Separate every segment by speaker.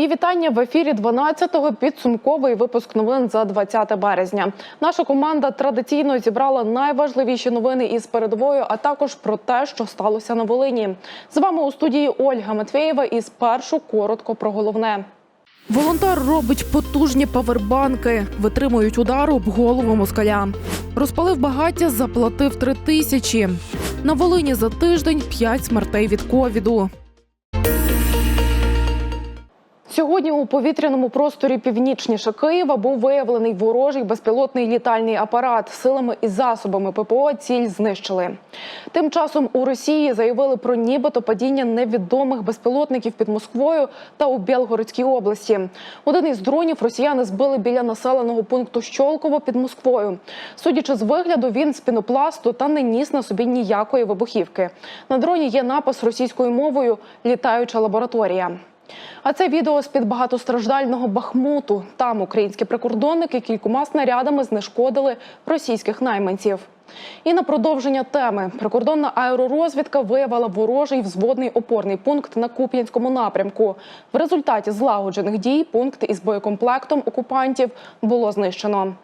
Speaker 1: Мої вітання в ефірі 12-го підсумковий випуск новин за 20 березня. Наша команда традиційно зібрала найважливіші новини із передовою, а також про те, що сталося на Волині. З вами у студії Ольга Матвєєва і спершу коротко про головне. Волонтер робить потужні павербанки, витримують удару об голову москаля. Розпалив багаття, заплатив три тисячі. На Волині за тиждень п'ять смертей від ковіду. Сьогодні у повітряному просторі північніше Києва був виявлений ворожий безпілотний літальний апарат. Силами і засобами ППО ціль знищили. Тим часом у Росії заявили про нібито падіння невідомих безпілотників під Москвою та у Білгородській області. Один із дронів росіяни збили біля населеного пункту Щолково під Москвою. Судячи з вигляду, він з пінопласту та не ніс на собі ніякої вибухівки. На дроні є напис російською мовою Літаюча лабораторія. А це відео з під багатостраждального Бахмуту. Там українські прикордонники кількома снарядами знешкодили російських найманців. І на продовження теми прикордонна аеророзвідка виявила ворожий взводний опорний пункт на Куп'янському напрямку. В результаті злагоджених дій пункт із боєкомплектом окупантів було знищено.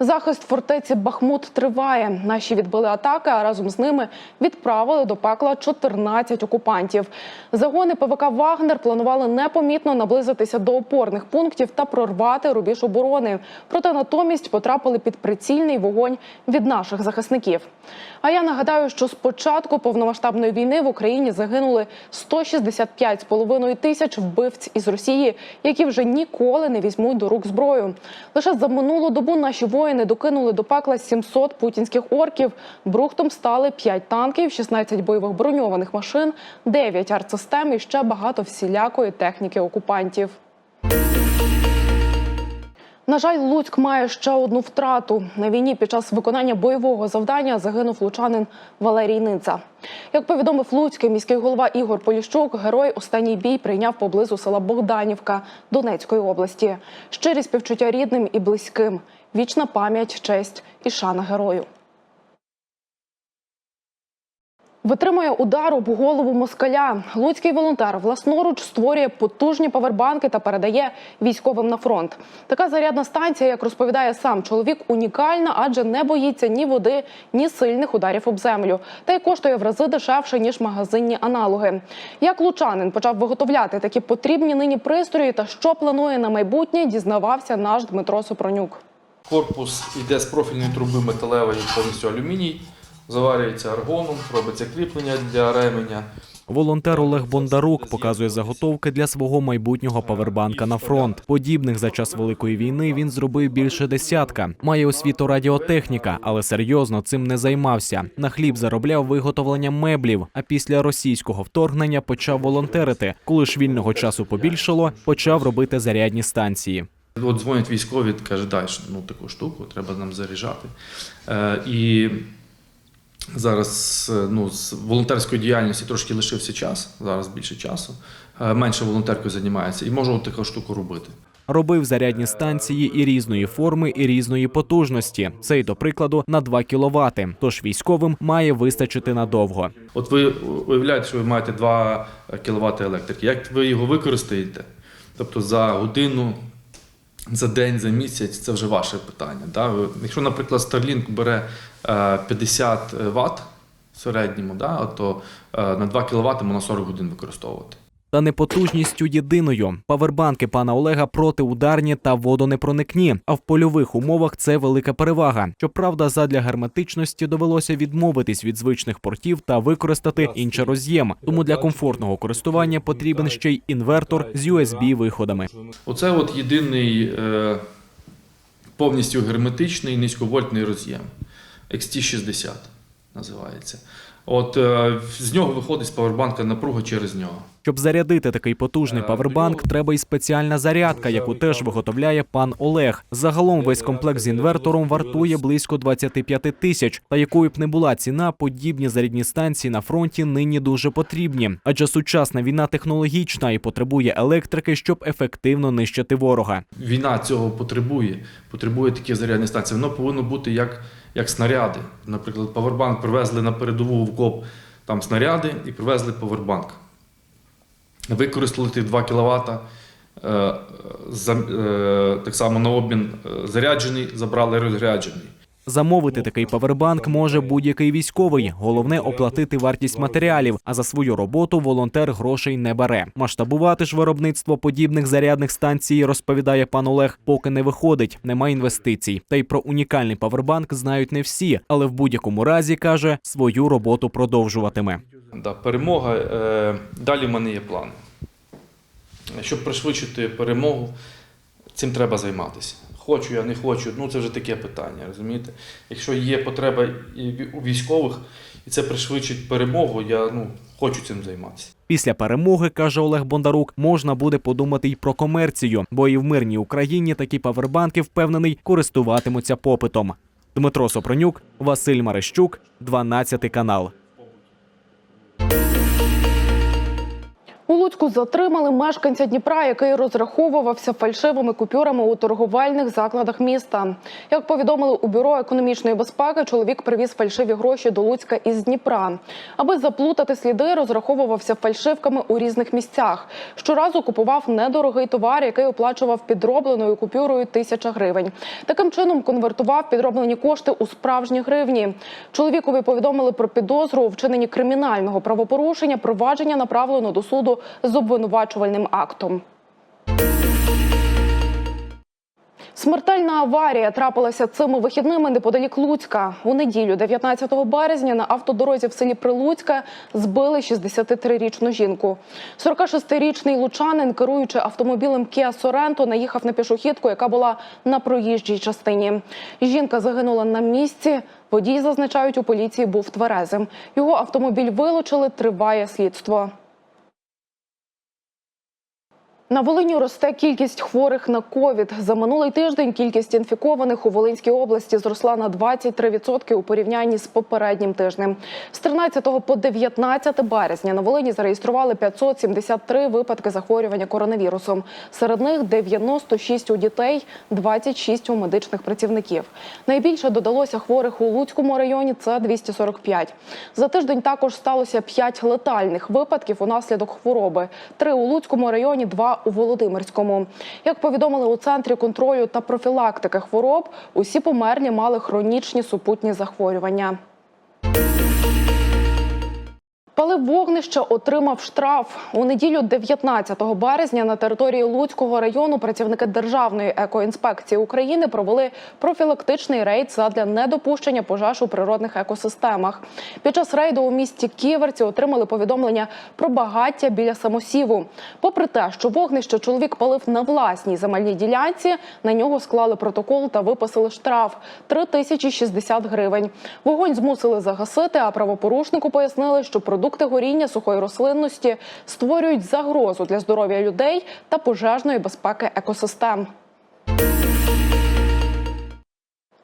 Speaker 1: Захист фортеці Бахмут триває. Наші відбили атаки, а разом з ними відправили до пекла 14 окупантів. Загони ПВК Вагнер планували непомітно наблизитися до опорних пунктів та прорвати рубіж оборони. Проте натомість потрапили під прицільний вогонь від наших захисників. А я нагадаю, що з початку повномасштабної війни в Україні загинули 165,5 тисяч вбивць із Росії, які вже ніколи не візьмуть до рук зброю. Лише за минулу добу наші воїни докинули до пекла 700 путінських орків. Брухтом стали 5 танків, 16 бойових броньованих машин, 9 артсистем і ще багато всілякої техніки окупантів. На жаль, Луцьк має ще одну втрату. На війні під час виконання бойового завдання загинув лучанин Валерій Ниця. Як повідомив Луцький міський голова Ігор Поліщук, герой останній бій прийняв поблизу села Богданівка Донецької області. Щирі співчуття рідним і близьким. Вічна пам'ять, честь і шана герою. Витримує удар об голову москаля. Луцький волонтер власноруч створює потужні павербанки та передає військовим на фронт. Така зарядна станція, як розповідає сам чоловік, унікальна, адже не боїться ні води, ні сильних ударів об землю. Та й коштує в рази дешевше ніж магазинні аналоги. Як лучанин почав виготовляти такі потрібні нині пристрої та що планує на майбутнє, дізнавався наш Дмитро Сопронюк.
Speaker 2: Корпус йде з профільної труби металевої, повністю алюміній, заварюється аргоном, робиться кріплення для ременя.
Speaker 3: Волонтер Олег Бондарук показує заготовки для свого майбутнього павербанка на фронт. Подібних за час великої війни він зробив більше десятка. Має освіту радіотехніка, але серйозно цим не займався. На хліб заробляв виготовлення меблів. А після російського вторгнення почав волонтерити. Коли ж вільного часу побільшало, почав робити зарядні станції.
Speaker 2: От дзвонять військові, каже, дай ну, таку штуку, треба нам заряджати. Е, і зараз ну, з волонтерської діяльності трошки лишився час, зараз більше часу. Е, менше волонтеркою займається і можу таку штуку робити.
Speaker 3: Робив зарядні станції і різної форми, і різної потужності. Цей, до прикладу, на 2 кВт. Тож військовим має вистачити надовго.
Speaker 2: От ви уявляєте, що ви маєте 2 кВт електрики. Як ви його використаєте? Тобто за годину, за день, за місяць це вже ваше питання. Да? Якщо, наприклад, Starlink бере е, 50 Вт в середньому, да? то е, на 2 кВт можна 40 годин використовувати.
Speaker 3: Та не потужністю єдиною. Павербанки пана Олега протиударні та водонепроникні. А в польових умовах це велика перевага. Щоправда, задля герметичності довелося відмовитись від звичних портів та використати інший роз'єм. Тому для комфортного користування потрібен ще й інвертор з USB-виходами.
Speaker 2: Оце от єдиний е, повністю герметичний низьковольтний роз'єм. XT60 називається. От е, з нього виходить з павербанка напруга через нього.
Speaker 3: Щоб зарядити такий потужний павербанк, треба й спеціальна зарядка, яку теж виготовляє пан Олег. Загалом весь комплект з інвертором вартує близько 25 тисяч. Та якою б не була ціна, подібні зарядні станції на фронті нині дуже потрібні. Адже сучасна війна технологічна і потребує електрики, щоб ефективно нищити ворога.
Speaker 2: Війна цього потребує, потребує такі зарядні станції. Воно повинно бути як, як снаряди. Наприклад, павербанк привезли на передову в КОП там снаряди і привезли павербанк. Використали ті 2 кВт, е, е, так само на обмін е, заряджений, забрали розряджений.
Speaker 3: Замовити такий павербанк може будь-який військовий. Головне оплатити вартість матеріалів. А за свою роботу волонтер грошей не бере. Масштабувати ж виробництво подібних зарядних станцій, розповідає пан Олег, поки не виходить, нема інвестицій. Та й про унікальний павербанк знають не всі, але в будь-якому разі каже, свою роботу продовжуватиме.
Speaker 2: Да, перемога. Е, далі в мене є план. Щоб пришвидшити перемогу, цим треба займатися. Хочу я, не хочу, ну це вже таке питання, розумієте? Якщо є потреба у військових, і це пришвидшить перемогу, я ну, хочу цим займатися.
Speaker 3: Після перемоги, каже Олег Бондарук, можна буде подумати й про комерцію, бо і в мирній Україні такі павербанки, впевнений, користуватимуться попитом. Дмитро Сопронюк, Василь Марещук, 12 канал.
Speaker 1: Луцьку затримали мешканця Дніпра, який розраховувався фальшивими купюрами у торговельних закладах міста. Як повідомили у бюро економічної безпеки, чоловік привіз фальшиві гроші до Луцька із Дніпра. Аби заплутати сліди, розраховувався фальшивками у різних місцях. Щоразу купував недорогий товар, який оплачував підробленою купюрою тисяча гривень. Таким чином конвертував підроблені кошти у справжні гривні. Чоловікові повідомили про підозру у вчиненні кримінального правопорушення. Провадження направлено до суду з обвинувачувальним актом. Смертельна аварія трапилася цими вихідними неподалік Луцька. У неділю, 19 березня, на автодорозі в селі Прилуцьке збили 63-річну жінку. 46-річний лучанин, керуючи автомобілем Kia Sorento, наїхав на пішохідку, яка була на проїжджій частині. Жінка загинула на місці. Водій, зазначають у поліції, був тверезим. Його автомобіль вилучили, триває слідство. На Волині росте кількість хворих на ковід. За минулий тиждень кількість інфікованих у Волинській області зросла на 23% у порівнянні з попереднім тижнем. З 13 по 19 березня на Волині зареєстрували 573 випадки захворювання коронавірусом. Серед них 96 у дітей, 26 у медичних працівників. Найбільше додалося хворих у Луцькому районі це 245. За тиждень також сталося 5 летальних випадків унаслідок хвороби. Три у Луцькому районі, два у Володимирському. Як повідомили у центрі контролю та профілактики хвороб, усі померлі мали хронічні супутні захворювання. Палив вогнище отримав штраф у неділю 19 березня на території Луцького району. Працівники Державної екоінспекції України провели профілактичний рейд задля недопущення пожеж у природних екосистемах. Під час рейду у місті Ківерці отримали повідомлення про багаття біля самосіву. Попри те, що вогнище чоловік палив на власній земельній ділянці, на нього склали протокол та виписали штраф 3060 гривень. Вогонь змусили загасити, а правопорушнику пояснили, що продукти горіння сухої рослинності створюють загрозу для здоров'я людей та пожежної безпеки екосистем.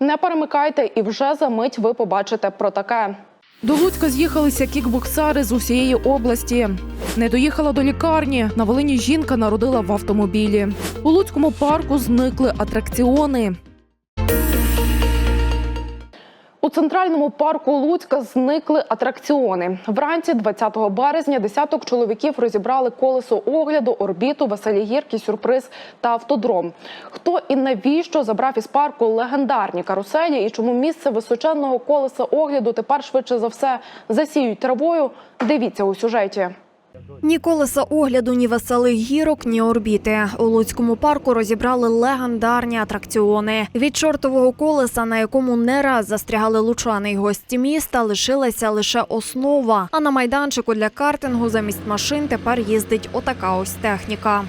Speaker 1: Не перемикайте, і вже за мить ви побачите про таке. До Луцька з'їхалися кікбоксари з усієї області. Не доїхала до лікарні. На Волині жінка народила в автомобілі. У Луцькому парку зникли атракціони. Центральному парку Луцька зникли атракціони. Вранці 20 березня десяток чоловіків розібрали колесо огляду, орбіту, веселі гірки, сюрприз та автодром. Хто і навіщо забрав із парку легендарні каруселі і чому місце височенного колеса огляду тепер швидше за все засіють травою? Дивіться у сюжеті.
Speaker 4: Ні колеса огляду, ні веселих гірок, ні орбіти. У Луцькому парку розібрали легендарні атракціони. Від чортового колеса, на якому не раз застрягали лучани й гості міста, лишилася лише основа. А на майданчику для картингу замість машин тепер їздить отака ось техніка.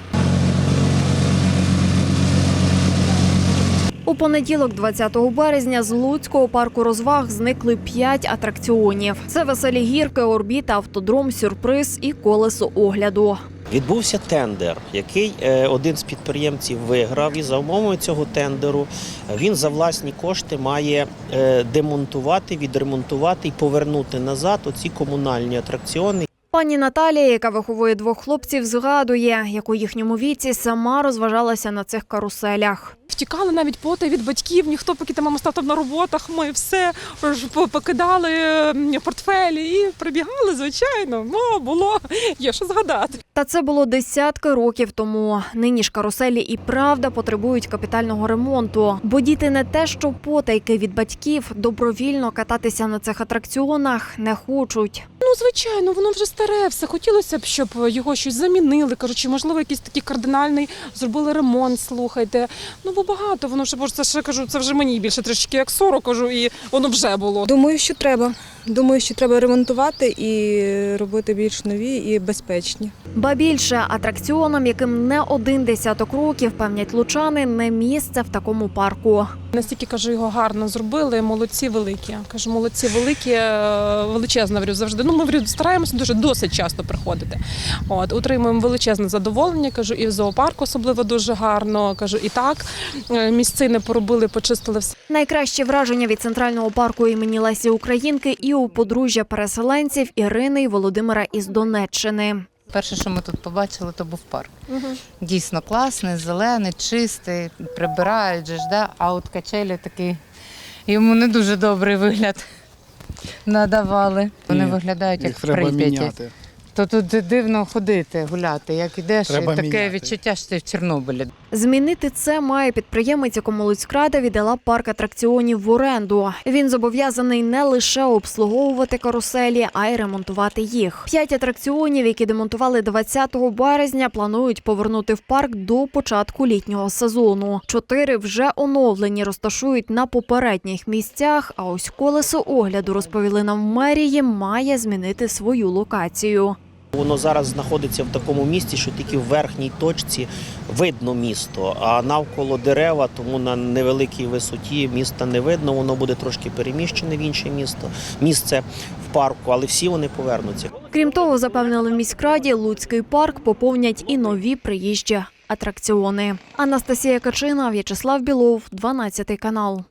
Speaker 4: У понеділок, 20 березня, з Луцького парку розваг зникли п'ять атракціонів. Це веселі гірки, орбіта, автодром, сюрприз і колесо огляду.
Speaker 5: Відбувся тендер, який е, один з підприємців виграв, і за умовою цього тендеру е, він за власні кошти має е, демонтувати, відремонтувати і повернути назад оці комунальні атракціони.
Speaker 4: Пані Наталія, яка виховує двох хлопців, згадує, як у їхньому віці сама розважалася на цих каруселях.
Speaker 6: Втікали навіть поти від батьків, ніхто поки там мама став там на роботах, ми все ж покидали портфелі і прибігали, звичайно. О, було, є що згадати.
Speaker 4: Та це було десятки років тому. Нині ж каруселі і правда потребують капітального ремонту, бо діти не те, що потайки від батьків добровільно кататися на цих атракціонах не хочуть.
Speaker 6: Ну, звичайно, воно вже старе. Все хотілося б, щоб його щось замінили. Кажуть, чи можливо якийсь такий кардинальний зробили ремонт. Слухайте. Ну бо багато воно вже бо ж це ще кажу, це вже мені більше трішки як 40, кажу, і воно вже було.
Speaker 7: Думаю, що треба. Думаю, що треба ремонтувати і робити більш нові і безпечні.
Speaker 4: Ба більше атракціонам, яким не один десяток років, певнять лучани, не місце в такому парку.
Speaker 6: Настільки кажу, його гарно зробили. Молодці великі. Кажу, молодці великі, е, величезна врю завжди. Ну, ми врю, стараємося дуже досить часто приходити. От отримуємо величезне задоволення. Кажу, і в зоопарку особливо дуже гарно. Кажу, і так Е, місцини поробили, почистили все.
Speaker 4: Найкраще враження від центрального парку імені Лесі Українки і у подружжя переселенців Ірини і Володимира із Донеччини.
Speaker 8: Перше, що ми тут побачили, то був парк. Дійсно класний, зелений, чистий, прибирають же ж, да? а от качелі такий, йому не дуже добрий вигляд надавали. Вони
Speaker 9: Ні,
Speaker 8: виглядають як
Speaker 9: Їх
Speaker 8: в
Speaker 9: треба
Speaker 8: Прип'яті. То тут дивно ходити, гуляти. Як ідеш,
Speaker 9: Треба
Speaker 8: і таке
Speaker 9: міняти.
Speaker 8: відчуття, що ти в Чорнобилі.
Speaker 4: Змінити це має підприємець, якому Луцькрада віддала парк атракціонів в оренду. Він зобов'язаний не лише обслуговувати каруселі, а й ремонтувати їх. П'ять атракціонів, які демонтували 20 березня, планують повернути в парк до початку літнього сезону. Чотири вже оновлені розташують на попередніх місцях. А ось колесо огляду розповіли нам в мерії, має змінити свою локацію.
Speaker 5: Воно зараз знаходиться в такому місці, що тільки в верхній точці видно місто, а навколо дерева, тому на невеликій висоті міста не видно. Воно буде трошки переміщене в інше місто, місце в парку, але всі вони повернуться.
Speaker 4: Крім того, запевнили в міськраді, Луцький парк поповнять і нові приїжджі атракціони. Анастасія Качина, В'ячеслав Білов, 12 канал.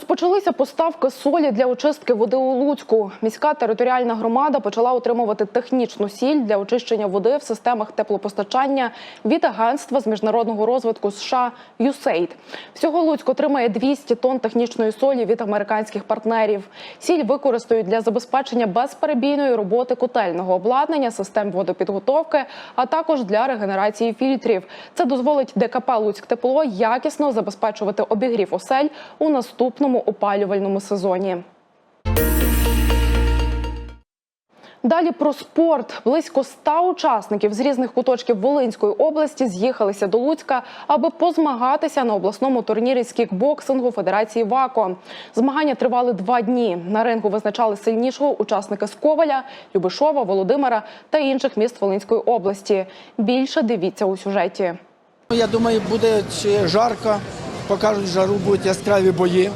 Speaker 1: Розпочалися поставки солі для очистки води у Луцьку. Міська територіальна громада почала отримувати технічну сіль для очищення води в системах теплопостачання від агентства з міжнародного розвитку США USAID. Всього Луцьк отримає 200 тонн технічної солі від американських партнерів. Сіль використають для забезпечення безперебійної роботи котельного обладнання, систем водопідготовки, а також для регенерації фільтрів. Це дозволить ДКП Луцьк тепло якісно забезпечувати обігрів осель у наступному опалювальному сезоні. Далі про спорт. Близько ста учасників з різних куточків Волинської області з'їхалися до Луцька, аби позмагатися на обласному турнірі з кікбоксингу Федерації ВАКО. Змагання тривали два дні. На рингу визначали сильнішого учасника з Коваля, Любишова, Володимира та інших міст Волинської області. Більше дивіться у сюжеті.
Speaker 9: Я думаю, буде жарко, покажуть жару, будуть яскраві бої.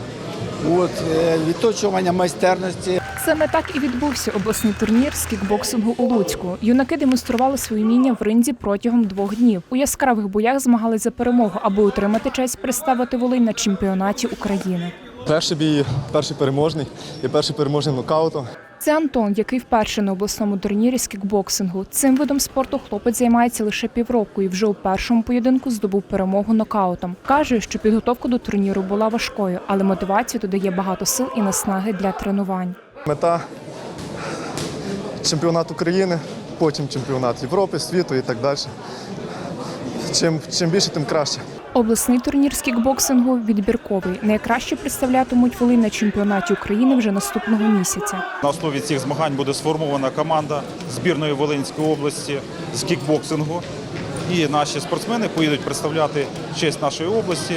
Speaker 9: От, е, відточування майстерності.
Speaker 10: Саме так і відбувся обласний турнір з кікбоксингу у Луцьку. Юнаки демонстрували свої вміння в ринзі протягом двох днів. У яскравих боях змагались за перемогу, аби отримати честь представити Волинь на чемпіонаті України.
Speaker 11: Перший бій, перший переможний і перший переможний нокаутом.
Speaker 10: Це Антон, який вперше на обласному турнірі з кікбоксингу. Цим видом спорту хлопець займається лише півроку і вже у першому поєдинку здобув перемогу нокаутом. Каже, що підготовка до турніру була важкою, але мотивацію додає багато сил і наснаги для тренувань.
Speaker 11: Мета чемпіонат України, потім чемпіонат Європи, світу і так далі. Чим, чим більше, тим краще.
Speaker 10: Обласний турнір з кікбоксингу відбірковий. Найкраще представлятимуть Волинь на чемпіонаті України вже наступного місяця.
Speaker 12: На основі цих змагань буде сформована команда збірної Волинської області з кікбоксингу. І наші спортсмени поїдуть представляти честь нашої області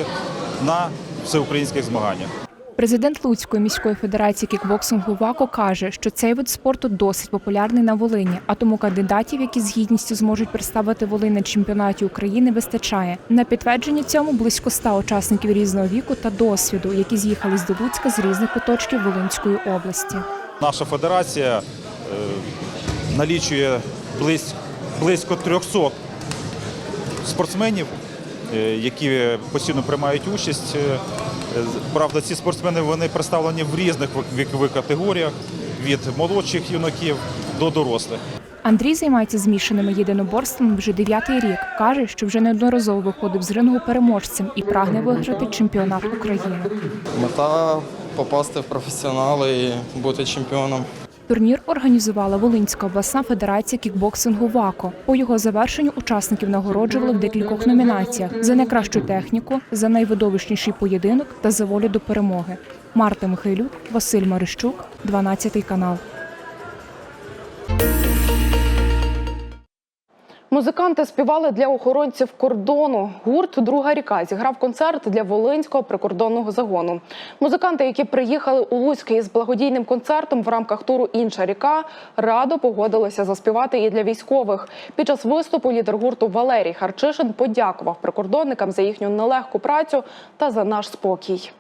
Speaker 12: на всеукраїнських змаганнях.
Speaker 10: Президент Луцької міської федерації кікбоксингу ВАКО каже, що цей вид спорту досить популярний на Волині, а тому кандидатів, які з гідністю зможуть представити Волинь на чемпіонаті України, вистачає. На підтвердження цьому близько ста учасників різного віку та досвіду, які з'їхались до Луцька з різних куточків Волинської області.
Speaker 12: Наша федерація е, налічує близь- близько 300 спортсменів, е, які постійно приймають участь Е, Правда, ці спортсмени вони представлені в різних вік- вікових категоріях від молодших юнаків до дорослих.
Speaker 10: Андрій займається змішаними єдиноборствами вже дев'ятий рік. каже, що вже неодноразово виходив з рингу переможцем і прагне виграти чемпіонат України.
Speaker 13: Мета попасти в професіонали і бути чемпіоном.
Speaker 10: Турнір організувала Волинська обласна федерація кікбоксингу ВАКО. По його завершенню учасників нагороджували в декількох номінаціях за найкращу техніку, за найвидовищніший поєдинок та за волю до перемоги. Марта Михайлюк, Василь Марищук, 12 канал.
Speaker 1: Музиканти співали для охоронців кордону. Гурт Друга ріка зіграв концерт для Волинського прикордонного загону. Музиканти, які приїхали у Луцьк із благодійним концертом в рамках туру Інша ріка, радо погодилися заспівати і для військових. Під час виступу лідер гурту Валерій Харчишин подякував прикордонникам за їхню нелегку працю та за наш спокій.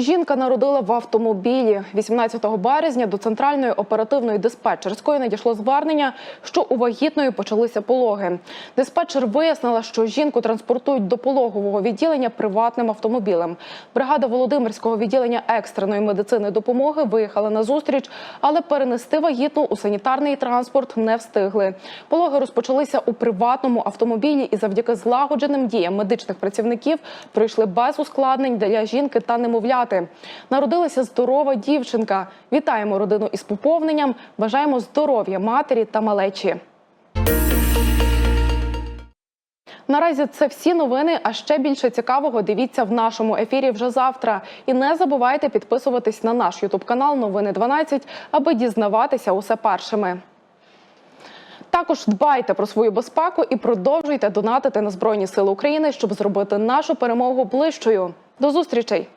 Speaker 1: Жінка народила в автомобілі 18 березня до центральної оперативної диспетчерської надійшло звернення, що у вагітної почалися пологи. Диспетчер вияснила, що жінку транспортують до пологового відділення приватним автомобілем. Бригада Володимирського відділення екстреної медицини допомоги виїхала на зустріч, але перенести вагітну у санітарний транспорт не встигли. Пологи розпочалися у приватному автомобілі і завдяки злагодженим діям медичних працівників пройшли без ускладнень для жінки та немовляти. Народилася здорова дівчинка. Вітаємо родину із поповненням. Бажаємо здоров'я матері та малечі. Наразі це всі новини. А ще більше цікавого дивіться в нашому ефірі вже завтра. І не забувайте підписуватись на наш ютуб канал Новини 12, аби дізнаватися усе першими. Також дбайте про свою безпеку і продовжуйте донатити на Збройні Сили України, щоб зробити нашу перемогу ближчою. До зустрічей!